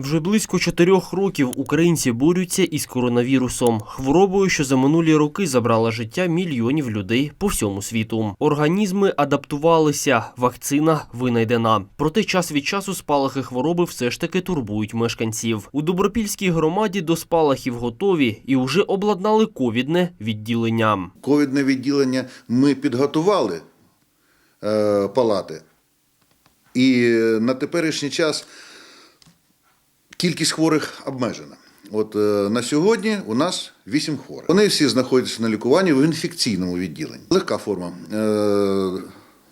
Вже близько чотирьох років українці борються із коронавірусом, хворобою, що за минулі роки забрала життя мільйонів людей по всьому світу. Організми адаптувалися, вакцина винайдена. Проте час від часу спалахи хвороби все ж таки турбують мешканців. У Добропільській громаді до спалахів готові і вже обладнали ковідне відділення. Ковідне відділення ми підготували е, палати. І на теперішній час кількість хворих обмежена. От е, на сьогодні у нас 8 хворих. Вони всі знаходяться на лікуванні в інфекційному відділенні. Легка форма. Е,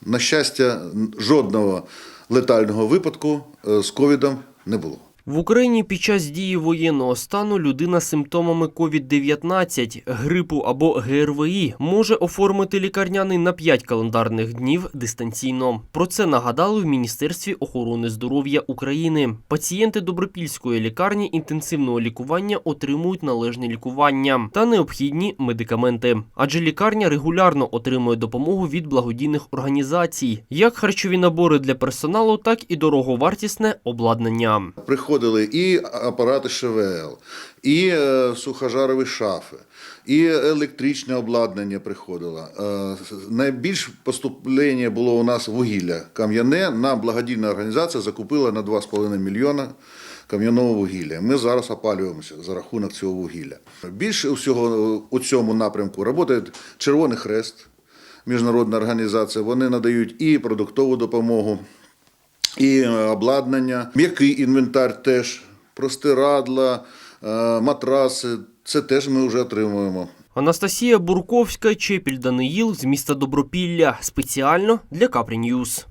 на щастя, жодного летального випадку е, з ковідом не було. В Україні під час дії воєнного стану людина з симптомами COVID-19, грипу або ГРВІ може оформити лікарняний на 5 календарних днів дистанційно. Про це нагадали в Міністерстві охорони здоров'я України. Пацієнти Добропільської лікарні інтенсивного лікування отримують належне лікування та необхідні медикаменти. Адже лікарня регулярно отримує допомогу від благодійних організацій, як харчові набори для персоналу, так і дороговартісне обладнання. Приходили і апарати ШВЛ, і е, сухожарові шафи, і електричне обладнання приходило. Е, найбільш поступлення було у нас вугілля кам'яне. Нам благодійна організація закупила на 2,5 мільйона кам'яного вугілля. Ми зараз опалюємося за рахунок цього вугілля. Більше всього у цьому напрямку працює Червоний Хрест, міжнародна організація. Вони надають і продуктову допомогу і е, обладнання, м'який інвентар теж, простирадла, е, матраси. Це теж ми вже отримуємо. Анастасія Бурковська, Чепіль Даниїл з міста Добропілля. Спеціально для Капрі Ньюз.